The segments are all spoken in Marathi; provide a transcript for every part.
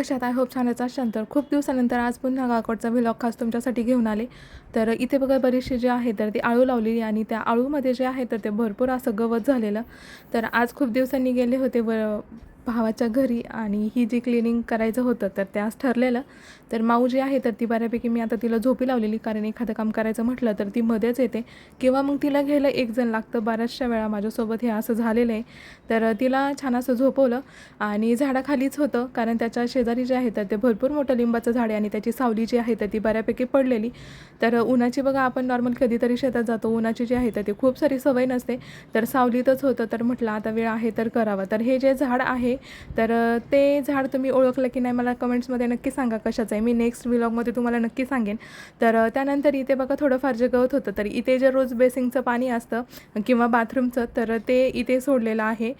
कशात आय होप छानच असाल तर खूप दिवसानंतर आज पुन्हा गावाकडचा व्हिलॉग खास तुमच्यासाठी घेऊन आले. तर इथे बघा बरीचशी जे आहे तर ती आळू लावलेली आणि त्या आळूमध्ये जे आहे तर ते भरपूर असं गवत झालेलं. तर आज खूप दिवसांनी गेले होते व भावाच्या घरी आणि ही जी क्लिनिंग करायचं होतं तर ते आज ठरलेलं. तर माऊ जी आहे तर ती बऱ्यापैकी मी आता तिला झोपी लावलेली. कारण एखादं काम करायचं म्हटलं तर ती मध्येच येते. किंवा मग तिला घ्यायला एक जण लागतं. बऱ्याचशा वेळा माझ्यासोबत हे असं झालेलं आहे. तर तिला छान असं झोपवलं आणि झाडाखालीच होतं. कारण त्याच्या शेजारी जे आहे तर ते भरपूर मोठं लिंबाचं झाड आहे आणि त्याची सावली जी आहे तर ती बऱ्यापैकी पडलेली. तर उन्हाची बघा आपण नॉर्मल कधीतरी शेतात जातो. उन्हाची जी आहे तर ती खूप सारी सवय नसते. तर सावलीतच होतं. तर म्हटलं आता वेळ आहे तर करावा. तर हे जे झाड आहे तर ते झाड तुम्ही ओळखलं की नाही मला कमेंट्समध्ये नक्की सांगा कशाचं आहे. मी नेक्स्ट व्लॉगमध्ये तुम्हाला नक्की सांगेन. तर त्यानंतर इथे बघा थोडंफार जे गवत होतं तर इथे जे रोज बेसिंगचं पाणी असतं किंवा बाथरूमचं तर ते इथे सोडलेलं आहे.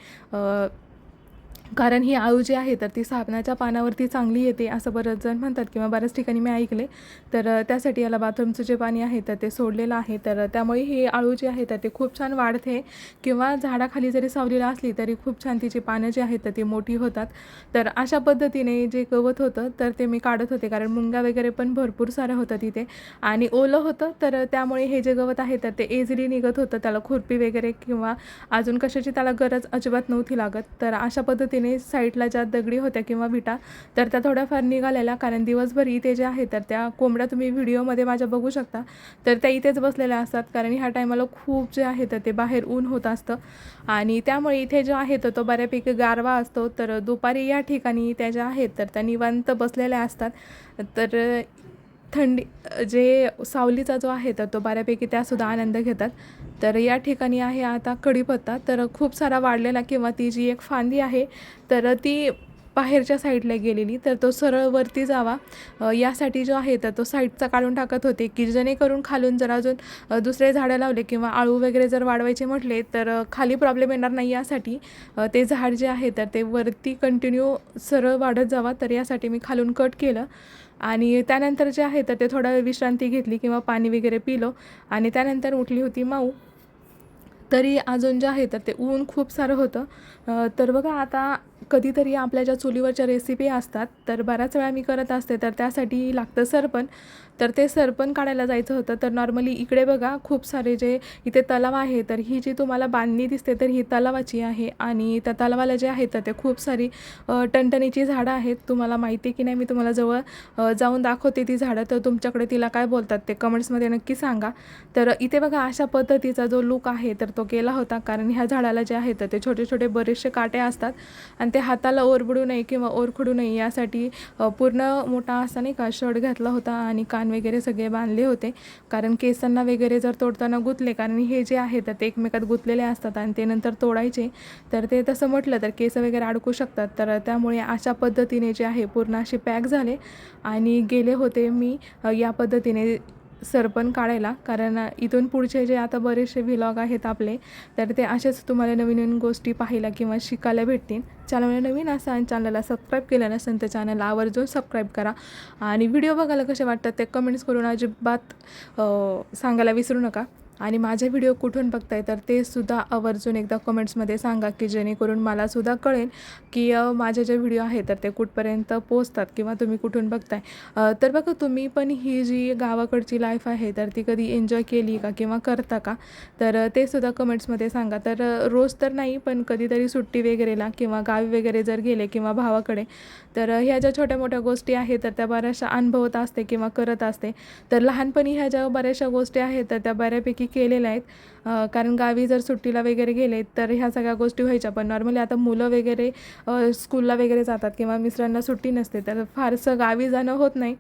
कारण ही आळू जी आहे तर ती साबणाच्या पानावरती चांगली येते असं बरंच जण म्हणतात किंवा बऱ्याच ठिकाणी मी ऐकले. तर त्यासाठी याला बाथरूमचं जे पाणी आहे तर ते सोडलेलं आहे. तर त्यामुळे ही आळू जी आहे तर ते खूप छान वाढते. किंवा झाडाखाली जरी सावलेलं असली तरी खूप छान तिची पानं जी आहेत तर ती मोठी होतात. तर अशा पद्धतीने जे गवत होतं तर ते मी काढत होते. कारण मुंग्या वगैरे पण भरपूर सारं होतं तिथे. आणि ओलं होतं तर त्यामुळे हे जे गवत आहे तर ते एझिली निघत होतं. त्याला खुरपी वगैरे किंवा अजून कशाची त्याला गरज अजिबात नव्हती लागत. तर अशा पद्धतीने साईडला ज्या दगडी होत्या किंवा विटा तर त्या थोड्याफार निघालेल्या. कारण दिवसभर इथे जे आहे तर त्या कोंबड्या तुम्ही व्हिडिओमध्ये माझ्या बघू शकता. तर त्या इथेच बसलेल्या असतात. कारण ह्या टायमाला खूप जे आहे तर ते बाहेर ऊन होत असतं. आणि त्यामुळे इथे जो आहे तर तो बऱ्यापैकी गारवा असतो. तर दुपारी या ठिकाणी त्या ज्या आहेत तर त्या निवांत बसलेल्या असतात. तर थंडी जे सावलीचा जो आहे तर तो बऱ्यापैकी त्यासुद्धा आनंद घेतात. तर या ठिकाणी आहे आता कढीपत्ता. तर खूप सारा वाढलेला किंवा ती जी एक फांदी आहे तर ती बाहेरच्या साईडला गेलेली. तर तो सरळ वरती जावा. यासाठी जो आहे तर तो साईडचा काढून टाकत होते की जेणेकरून खालून जर अजून दुसरे झाडं लावले किंवा आळू वगैरे जर वाढवायचे म्हटले तर खाली प्रॉब्लेम येणार नाही यासाठी. ते झाड जे आहे तर ते वरती कंटिन्यू सरळ वाढत जावा. तर यासाठी मी खालून कट केलं. आणि त्यानंतर जे आहे तर ते थोडा विश्रांती घेतली किंवा पाणी वगैरे पिलो. आणि त्यानंतर उठली होती माऊ. तरी अजून जे आहे तर ते ऊन खूप सारं होतं. तर बघा आता कधीतरी आपल्या ज्या चुलीवरच्या रेसिपी असतात तर बऱ्याच वेळा मी करत असते. तर त्यासाठी लागतं सरपण. तर ते सरपण काढायला जायचं होतं. तर नॉर्मली इकडे बघा खूप सारे जे इथे तलाव आहे तर ही जी तुम्हाला बांधणी दिसते तर ही तलावाची आहे. आणि त्या तलावाला जे आहे तर ते खूप सारी टणटणीची झाडं आहेत. तुम्हाला माहिती आहे की नाही मी तुम्हाला जवळ जाऊन दाखवते ती झाडं. तर तुमच्याकडे तिला काय बोलतात ते कमेंट्समध्ये नक्की सांगा. तर इथे बघा अशा पद्धतीचा जो लुक आहे तर तो केला होता. कारण ह्या झाडाला जे आहे तर ते छोटे छोटे बरेचसे काटे असतात. आणि ते हाताला ओरबडू नये किंवा ओरखडू नये यासाठी पूर्ण मोठा असा नाही का शर्ट घातला होता आणि कान वगैरे सगळे बांधले होते. कारण केसांना वगैरे जर तोडताना गुतले कारण हे जे आहे तर ते एकमेकात गुतलेले असतात आणि ते नंतर तोडायचे तर ते तसं म्हटलं तर केस वगैरे अडकू शकतात. तर त्यामुळे अशा पद्धतीने जे आहे पूर्ण असे पॅक झाले आणि गेले होते मी या पद्धतीने सरपण काढायला कारण इथून पुढचे जे आता बरेचसे व्हिलॉग आहेत आपले तर ते असेच तुम्हाला नवीन नवीन गोष्टी पाहायला किंवा शिकायला भेटतील. चॅनलला नवीन असा आणि चॅनलला सबस्क्राईब केलं नसेल तर चॅनलला आवर्जून सबस्क्राईब करा. आणि व्हिडिओ बघायला कसे वाटतात ते कमेंट्स करून अजिबात सांगायला विसरू नका. आणि माझे व्हिडिओ कुठून बघताय तर ते सुद्धा आवर्जून एकदा कमेंट्समध्ये सांगा की जेणेकरून मलासुद्धा कळेल की माझे जे व्हिडिओ आहे तर ते कुठपर्यंत पोचतात किंवा तुम्ही कुठून बघताय. तर बघा तुम्ही पण ही जी गावाकडची लाईफ आहे तर ती कधी एन्जॉय केली का किंवा करता का? तर ते सुद्धा कमेंट्समध्ये सांगा. तर रोज तर नाही पण कधीतरी सुट्टी वगैरेला किंवा गावी वगैरे जर गेले किंवा भावाकडे तर ह्या ज्या छोट्या मोठ्या गोष्टी आहेत तर त्या बऱ्याचशा अनुभवत असते किंवा करत असते. तर लहानपणी ह्या ज्या बऱ्याचशा गोष्टी आहेत तर त्या बऱ्यापैकी केलेल्या आहेत. कारण गावी जर सुट्टीला वगैरे गेले तर ह्या सगळ्या गोष्टी व्हायच्या. पण नॉर्मली आता मुलं वगैरे स्कूलला वगैरे जातात किंवा मिस्टरांना सुट्टी नसते तर फारसं गावी जाणं होत नाही.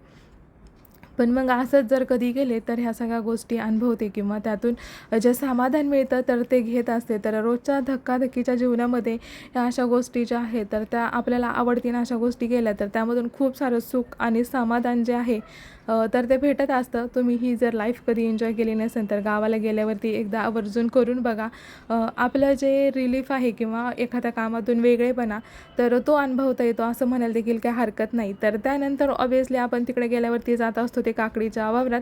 पण मग असंच जर कधी गेले तर ह्या सगळ्या गोष्टी अनुभवते किंवा त्यातून जे समाधान मिळतं तर ते घेत असते. तर रोजच्या धक्काधक्कीच्या जीवनामध्ये ह्या अशा गोष्टी ज्या आहेत तर त्या आपल्याला आवडतीनं अशा गोष्टी केल्या तर त्यामधून खूप सारं सुख आणि समाधान जे आहे तर ते भेटत असतं. तुम्ही ही जर लाईफ कधी एन्जॉय केली नसेल तर गावाला गेल्यावरती एकदा आवर्जून करून बघा. आपलं जे रिलीफ आहे किंवा एखाद्या कामातून वेगळेपणा तर तो अनुभवता येतो. असं म्हणायला देखील काही हरकत नाही. तर त्यानंतर ऑब्वियसली आपण तिकडे गेल्यावरती जात असतो ते होते काकडीच्या वावरात.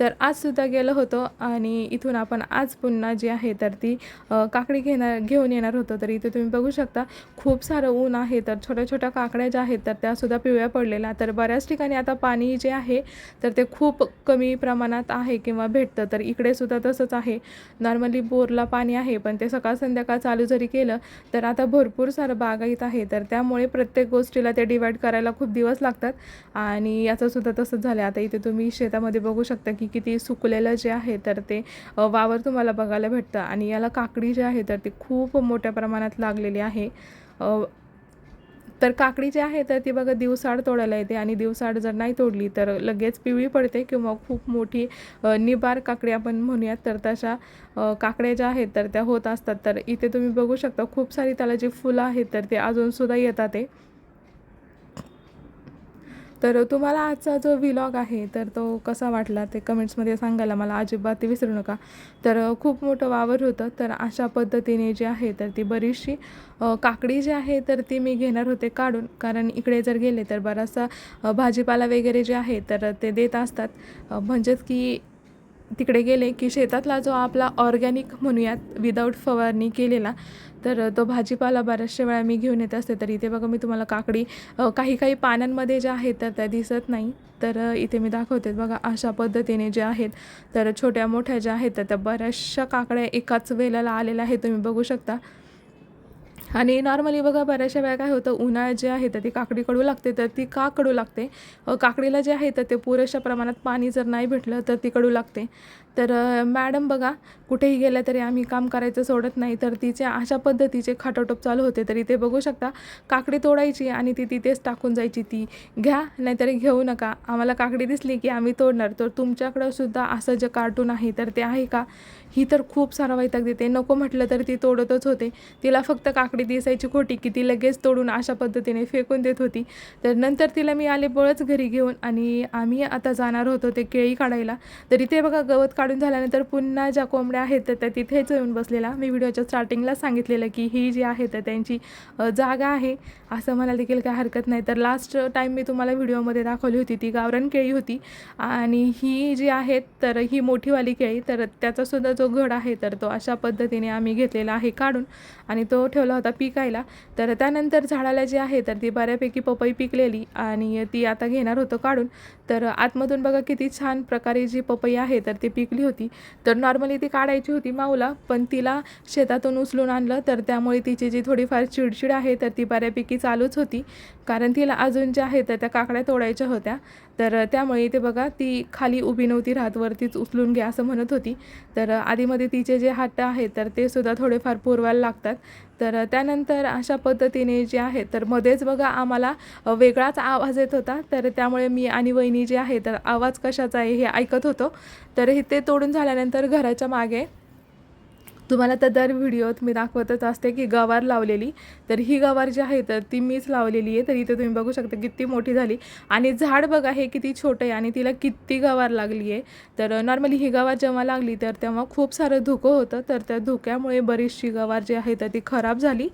तर आजसुद्धा गेलो होतो आणि इथून आपण आज पुन्हा जी आहे तर ती काकडी घेणार घेऊन येणार होतो. तर इथे तुम्ही बघू शकता खूप सारं ऊन आहे. तर छोट्या छोट्या काकड्या ज्या आहेत तर त्यासुद्धा पिवळ्या पडलेल्या. तर बऱ्याच ठिकाणी आता पाणी जे आहे तर ते खूप कमी प्रमाणात आहे किंवा भेटतं. तर इकडे सुद्धा तसंच आहे. नॉर्मली बोरला पाणी आहे पण ते सकाळ संध्याकाळ चालू जरी केलं तर आता भरपूर सारं बागायत आहे. तर त्यामुळे प्रत्येक गोष्टीला ते डिवाईड करायला खूप दिवस लागतात आणि याचंसुद्धा तसंच झालं आता इथे तुम्ही शेतामध्ये बघू शकता की किती सुकलेलं जे आहे तर ते वावर तुम्हाला बघायला भेटतं. आणि याला काकडी जी आहे तर ती खूप मोठ्या प्रमाणात लागलेली आहे. तर काकडी जी आहे तर ती बघा दिवसाड तोडायला येते. आणि दिवसाड जर नाही तोडली तर लगेच पिवळी पडते किंवा खूप मोठी निबार काकडी आपण म्हणूयात. तर तशा काकड्या ज्या आहेत तर त्या होत असतात. तर इथे तुम्ही बघू शकता खूप सारी त्याला जी फुलं आहेत तर ते अजूनसुद्धा येतात आहे तर तुम्हाला आजचा जो व्हिलॉग आहे तर तो कसा वाटला ते कमेंट्समध्ये सांगायला मला अजिबात ते विसरू नका. तर खूप मोठं वावर होतं तर अशा पद्धतीने जे आहे तर ती बरीचशी काकडी जी आहे तर ती मी घेणार होते काढून. कारण इकडे जर गेले तर बराचसा भाजीपाला वगैरे जे आहे तर ते देत असतात. म्हणजेच की तिकडे गेले की शेतातला जो आपला ऑर्गॅनिक म्हणूयात विदाऊट फवारणी केलेला तर तो भाजीपाला बऱ्याचशा वेळा मी घेऊन येत असते. तर इथे बघा मी तुम्हाला काकडी काही काही पानांमध्ये ज्या आहेत तर त्या दिसत नाही. तर इथे मी दाखवते. बघा अशा पद्धतीने जे आहेत तर छोट्या मोठ्या ज्या आहेत तर त्या बऱ्याचशा काकड्या एकाच वेळेला आलेल्या आहेत. तुम्ही बघू शकता. आणि नॉर्मली बघा बऱ्याचशा वेळा काय होतं उन्हाळ्यात जे आहे तर ती काकडी कडू लागते तर ती का कडू लागते? काकडीला जे आहे तर ते पुरेशा प्रमाणात पाणी जर नाही भेटलं तर ती कडू लागते. तर मॅडम बघा कुठेही गेल्या तरी आम्ही काम करायचं सोडत नाही तर तिचे अशा पद्धतीचे खाटोटोप चालू होते तरी ते बघू शकता. काकडी तोडायची आणि ती तिथेच टाकून जायची ती. घ्या नाहीतरी घेऊ नका. आम्हाला काकडी दिसली की आम्ही तोडणार. तर तुमच्याकडं सुद्धा असं जे कार्टून आहे तर ते आहे का? ही तर खूप सारा वैताग देते. नको म्हटलं तर ती तोडतच होते. तिला फक्त काकडी दिसायची खोटी की ती लगेच तोडून अशा पद्धतीने फेकून देत होती. तर नंतर तिला मी आले बळच घरी घेऊन आणि आम्ही आता जाणार होतो ते केळी काढायला. तर इथे बघा गवत काढ काढून झाल्यानंतर पुन्हा ज्या कोंबड्या आहेत तर त्या तिथेच येऊन बसलेल्या. मी व्हिडिओच्या स्टार्टिंगला सांगितलेलं की ही जी आहे तर त्यांची जागा आहे. असं मला देखील काय हरकत नाही. तर लास्ट टाईम मी तुम्हाला व्हिडिओमध्ये दाखवली होती ती गावरान केळी होती. आणि ही जी आहे तर ही मोठीवाली केळी तर त्याचासुद्धा जो घड आहे तर तो अशा पद्धतीने आम्ही घेतलेला आहे काढून. आणि तो ठेवला होता पिकायला. तर त्यानंतर झाडाला जी आहे तर ती बऱ्यापैकी पपई पिकलेली. आणि ती आता घेणार होतं काढून. तर आतमधून बघा किती छान प्रकारे जी पपई आहे तर ती पिकली होती. तर नॉर्मली ती काढायची होती माऊला पण तिला शेतातून उचलून आणलं तर त्यामुळे तिची जी थोडीफार चिडचिड आहे तर ती बऱ्यापैकी चालूच होती. कारण तिला अजून ज्या आहे तर त्या काकड्या तोडायच्या होत्या. तर त्यामुळे इथे बघा ती खाली उभी नव्हती राहत वरतीच उचलून घ्या असं म्हणत होती. तर आधीमध्ये तिचे जे हात आहेत तर ते सुद्धा थोडेफार पुरवायला लागतात. तर त्यानंतर अशा पद्धतीने जे आहे तर मध्येच बघा आम्हाला वेगळाच आवाज येत होता. तर त्यामुळे मी आणि वहिनी जे आहे तर आवाज कशाचा आहे हे ऐकत होतो. तर हे ते तोडून झाल्यानंतर घराच्या मागे तुम्हाला तर दर व्हिडिओत मी दाखवतच असते की गवार लावलेली. तर ही गवार जी आहे तर ती मीच लावलेली आहे. तर इथे तुम्ही बघू शकता किती मोठी झाली. आणि झाड बघा हे किती छोटं आहे आणि तिला किती गवार लागली आहे. तर नॉर्मली ही गवार जेव्हा लागली तर तेव्हा खूप सारं धुकं होतं. तर त्या धुक्यामुळे बरीचशी गवार जी आहे तर ती खराब झाली.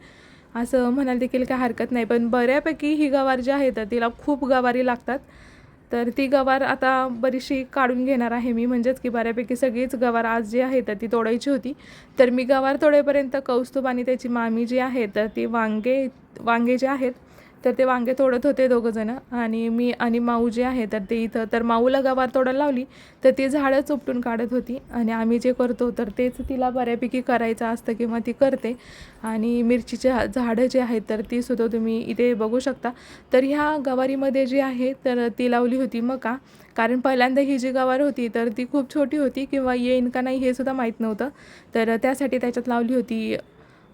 असं म्हणायला देखील काय हरकत नाही. पण बऱ्यापैकी ही गवार जी आहे तर तिला खूप गवारी लागतात. तर ती गवार आता बरीचशी काढून घेणार आहे मी. म्हणजेच की बऱ्यापैकी सगळीच गवार आज जी आहे तर ती तोडायची होती. तर मी गवार तोडेपर्यंत कौस्तुभ आणि त्याची मामी जी आहे तर ती वांगे वांगे जे आहेत तर ते वांगे तोडत होते दोघंजणं. आणि मी आणि माऊ जे आहे तर ते इथं तर माऊला गवार तोडायला लावली. तर ती झाडं चुपटून काढत होती. आणि आम्ही जे करतो तर तेच तिला बऱ्यापैकी करायचं असतं किंवा ती करते. आणि मिरचीचे झाडं जे आहेत तर ती सुद्धा तुम्ही इथे बघू शकता. तर ह्या गवारीमध्ये जी आहे तर ती लावली होती मका. कारण पहिल्यांदा ही जी गवार होती तर ती खूप छोटी होती किंवा येईन का नाही हे सुद्धा माहीत नव्हतं. तर त्यासाठी त्याच्यात लावली होती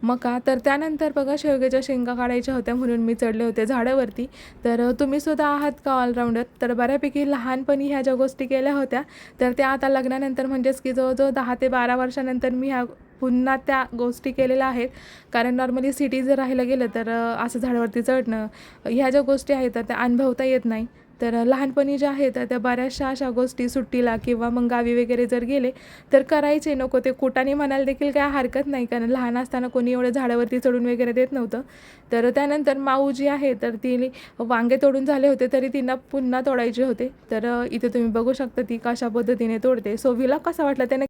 मका तर त्यानंतर बघा शेवग्याच्या शेंगा काढायच्या होत्या म्हणून मी चढले होते झाडावरती. तर तुम्ही सुद्धा आहात का ऑलराऊंडर तर बऱ्यापैकी लहानपणी ह्या ज्या गोष्टी केल्या होत्या तर त्या आता लग्नानंतर म्हणजेच की जवळजवळ दहा ते बारा वर्षानंतर मी ह्या पुन्हा त्या गोष्टी केलेल्या आहेत. कारण नॉर्मली सिटी जर राहायला गेलं तर असं झाडावरती चढणं ह्या ज्या गोष्टी आहेत तर त्या अनुभवता येत नाही. तर लहानपणी ज्या आहेत त्या बऱ्याचशा अशा गोष्टी सुट्टीला किंवा मग गावी वगैरे जर गेले तर करायचे नको. ते कुटाने म्हणायला देखील काय हरकत नाही कारण लहान असताना कोणी एवढं झाडावरती चढून वगैरे देत नव्हतं. तर त्यानंतर माऊ जी आहे तर ती वांगे तोडून झाले होते तरी तिनं पुन्हा तोडायचे होते. तर इथे तुम्ही बघू शकता ती कशा पद्धतीने तोडते. सो विला कसा वाटला? त्याने